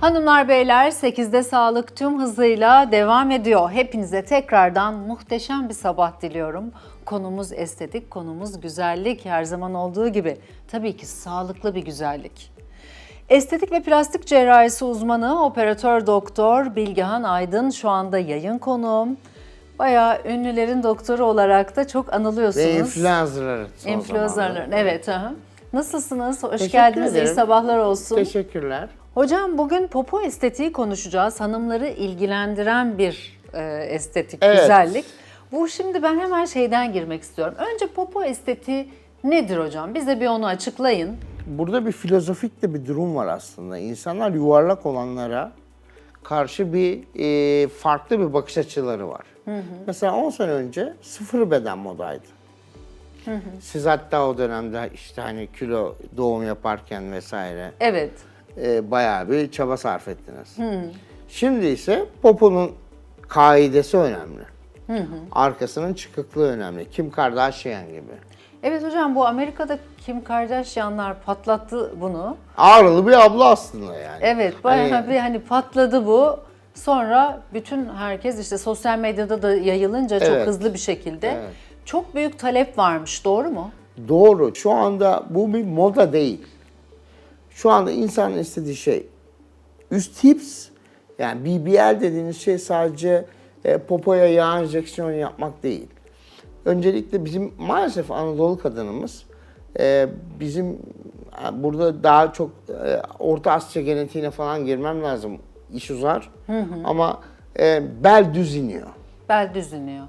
Hanımlar beyler 8'de sağlık tüm hızıyla devam ediyor. Hepinize tekrardan muhteşem bir sabah diliyorum. Konumuz estetik, konumuz güzellik her zaman olduğu gibi. Tabii ki sağlıklı bir güzellik. Estetik ve plastik cerrahisi uzmanı operatör doktor Bilgehan Aydın şu anda yayın konuğum. Bayağı ünlülerin doktoru olarak da çok anılıyorsunuz. Ve influencerların Influencerların, zamanlarda. evet. Aha. Nasılsınız? Hoş Teşekkür geldiniz. İyi ederim. sabahlar olsun. Teşekkürler. Hocam bugün popo estetiği konuşacağız. Hanımları ilgilendiren bir e, estetik, Evet. güzellik. Bu şimdi ben hemen şeyden girmek istiyorum. Önce popo estetiği nedir hocam? Bize bir onu açıklayın. Burada bir filozofik de bir durum var aslında. İnsanlar yuvarlak olanlara karşı bir e, farklı bir bakış açıları var. Mesela 10 sene önce sıfır beden modaydı. Siz hatta o dönemde işte hani kilo doğum yaparken vesaire Evet. E, bayağı bir çaba sarf ettiniz. Şimdi ise poponun kaidesi önemli. Arkasının çıkıklığı önemli. Kim Kardashian gibi. Evet hocam bu Amerika'da Kim Kardashianlar patlattı bunu. Ağrılı bir abla aslında yani. Evet bayağı Hani- bir hani patladı bu. Sonra bütün herkes işte sosyal medyada da yayılınca çok Evet. hızlı bir şekilde Evet. çok büyük talep varmış doğru mu? Doğru. Şu anda bu bir moda değil. Şu anda insanın istediği şey üst hips yani BBL dediğiniz şey sadece e, popoya yağ enjeksiyonu yapmak değil. Öncelikle bizim maalesef Anadolu kadınımız e, bizim e, burada daha çok e, Orta Asya genetiğine falan girmem lazım. İş uzar. Ama e, bel düz iniyor. Bel düz iniyor.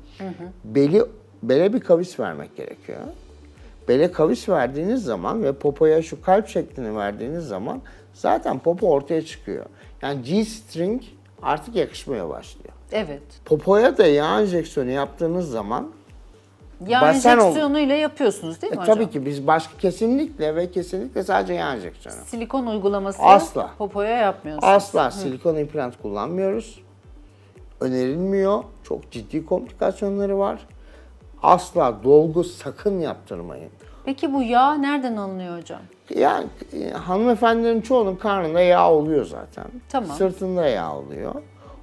beli bele bir kavis vermek gerekiyor. Bele kavis verdiğiniz zaman ve popoya şu kalp şeklini verdiğiniz zaman zaten popo ortaya çıkıyor. Yani G-string artık yakışmaya başlıyor. Evet. Popoya da yağ enjeksiyonu yaptığınız zaman Yağ Basen enjeksiyonuyla yapıyorsunuz değil e, mi hocam? tabii ki biz başka kesinlikle ve kesinlikle sadece yağ enjeksiyonu. Silikon uygulaması Asla. popoya yapmıyorsunuz. Asla silikon implant kullanmıyoruz. Önerilmiyor. Çok ciddi komplikasyonları var. Asla dolgu sakın yaptırmayın. Peki bu yağ nereden alınıyor hocam? Yani e, hanımefendilerin çoğunun karnında yağ oluyor zaten. Tamam. Sırtında yağ oluyor.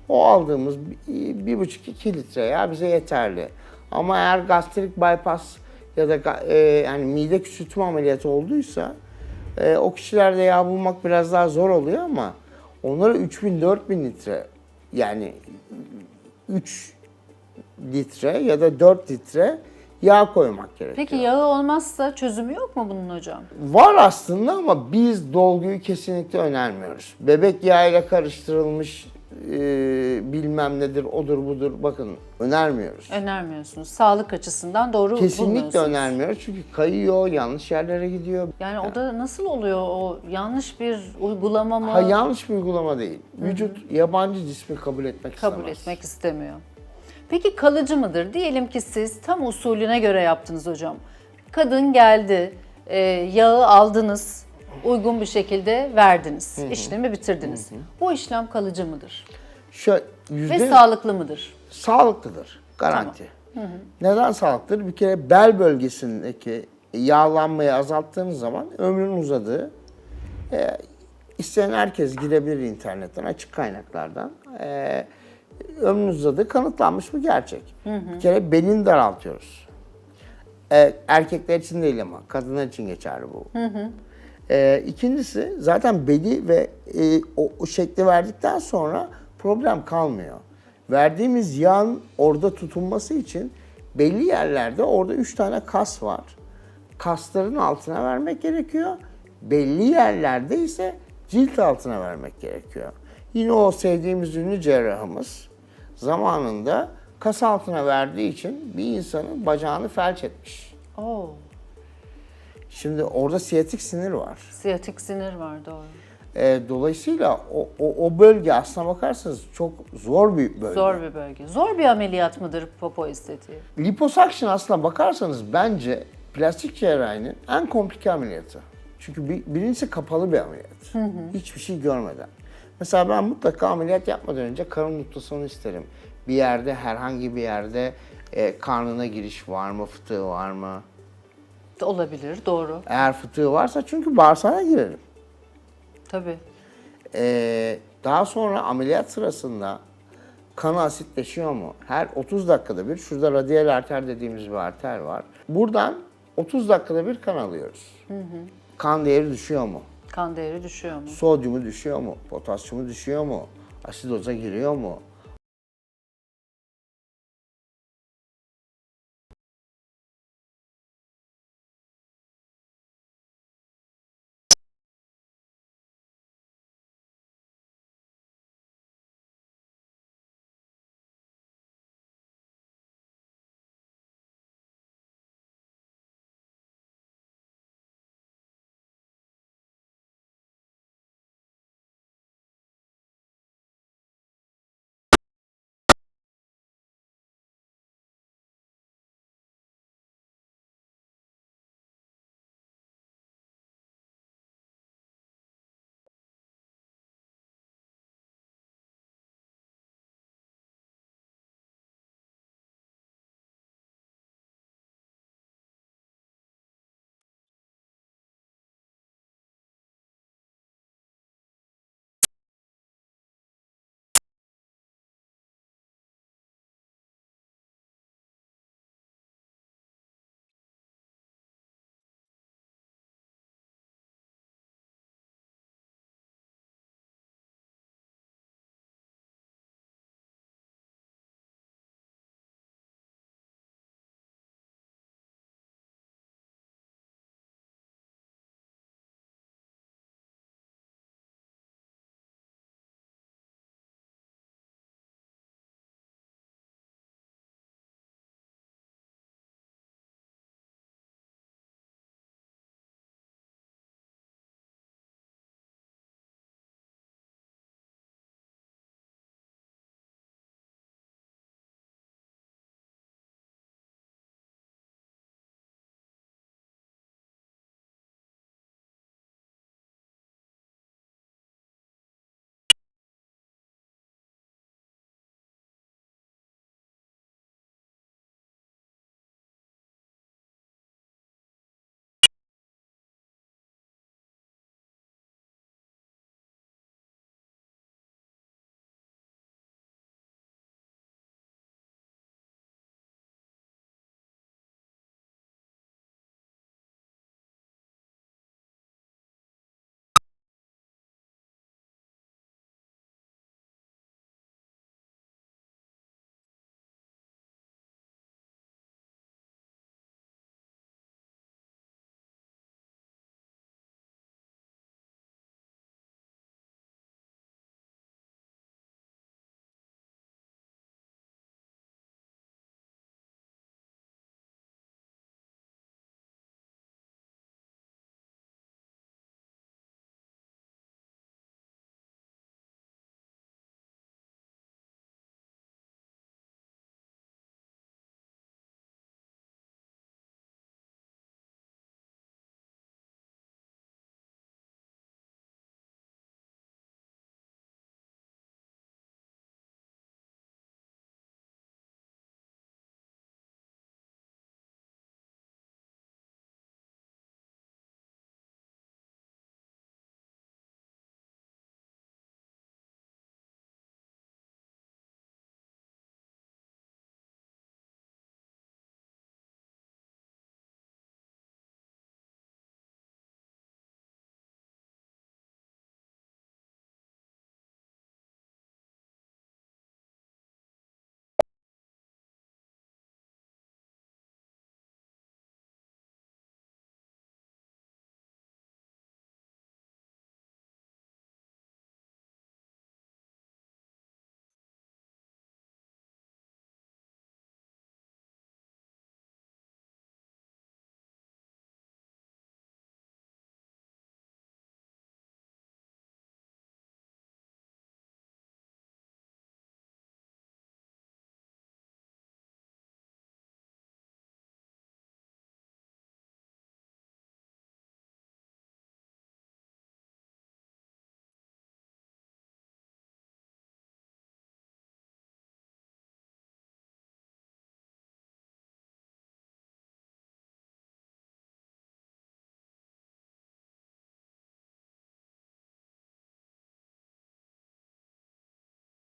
O aldığımız bir, bir buçuk iki litre yağ bize yeterli. Ama eğer gastrik bypass ya da e, yani mide küçültme ameliyatı olduysa e, o kişilerde yağ bulmak biraz daha zor oluyor ama onlara 3000-4000 litre yani 3 litre ya da 4 litre yağ koymak gerekiyor. Peki yağı olmazsa çözümü yok mu bunun hocam? Var aslında ama biz dolguyu kesinlikle önermiyoruz. Bebek yağıyla karıştırılmış e, bilmem nedir, odur budur bakın önermiyoruz. Önermiyorsunuz. Sağlık açısından doğru Kesinlikle bulmuyorsunuz. önermiyoruz çünkü kayıyor, yanlış yerlere gidiyor. Yani o da nasıl oluyor? O yanlış bir uygulama mı? Ha yanlış bir uygulama değil. Vücut yabancı cismi kabul etmek kabul istemez. etmek istemiyor. Peki kalıcı mıdır? Diyelim ki siz tam usulüne göre yaptınız hocam. Kadın geldi, e, yağı aldınız, uygun bir şekilde verdiniz, işlemi bitirdiniz. Bu işlem kalıcı mıdır? Şöyle, yüzde Ve sağlıklı mıdır? sağlıklıdır. Garanti. Neden sağlıklıdır? Bir kere bel bölgesindeki yağlanmayı azalttığınız zaman ömrün uzadığı. E, isteyen herkes girebilir internetten, açık kaynaklardan. E, ömrün uzadığı kanıtlanmış bir gerçek. Bir kere belini daraltıyoruz. E, erkekler için değil ama kadınlar için geçerli bu. E, ikincisi zaten beli ve e, o, o şekli verdikten sonra problem kalmıyor. Verdiğimiz yağın orada tutunması için belli yerlerde orada üç tane kas var. Kasların altına vermek gerekiyor. Belli yerlerde ise cilt altına vermek gerekiyor. Yine o sevdiğimiz ünlü cerrahımız zamanında kas altına verdiği için bir insanın bacağını felç etmiş. Oo, Şimdi orada siyatik sinir var. siyatik sinir var doğru. Ee, dolayısıyla o, o, o bölge aslına bakarsanız çok zor bir bölge. Zor bir bölge. Zor bir ameliyat mıdır popo estetiği? Liposuction aslına bakarsanız bence plastik cerrahinin en komplike ameliyatı. Çünkü bir, birincisi kapalı bir ameliyat. Hiçbir şey görmeden. Mesela ben mutlaka ameliyat yapmadan önce karın ultrasonu isterim. Bir yerde, herhangi bir yerde e, karnına giriş var mı, fıtığı var mı? Olabilir, doğru. Eğer fıtığı varsa çünkü bağırsağa girerim. Tabii. E, daha sonra ameliyat sırasında kanı asitleşiyor mu? Her 30 dakikada bir, şurada radiyal arter dediğimiz bir arter var. Buradan 30 dakikada bir kan alıyoruz. Hı hı. Kan değeri düşüyor mu? Kan değeri düşüyor mu? Sodyumu düşüyor mu? Potasyumu düşüyor mu? Asidoza giriyor mu?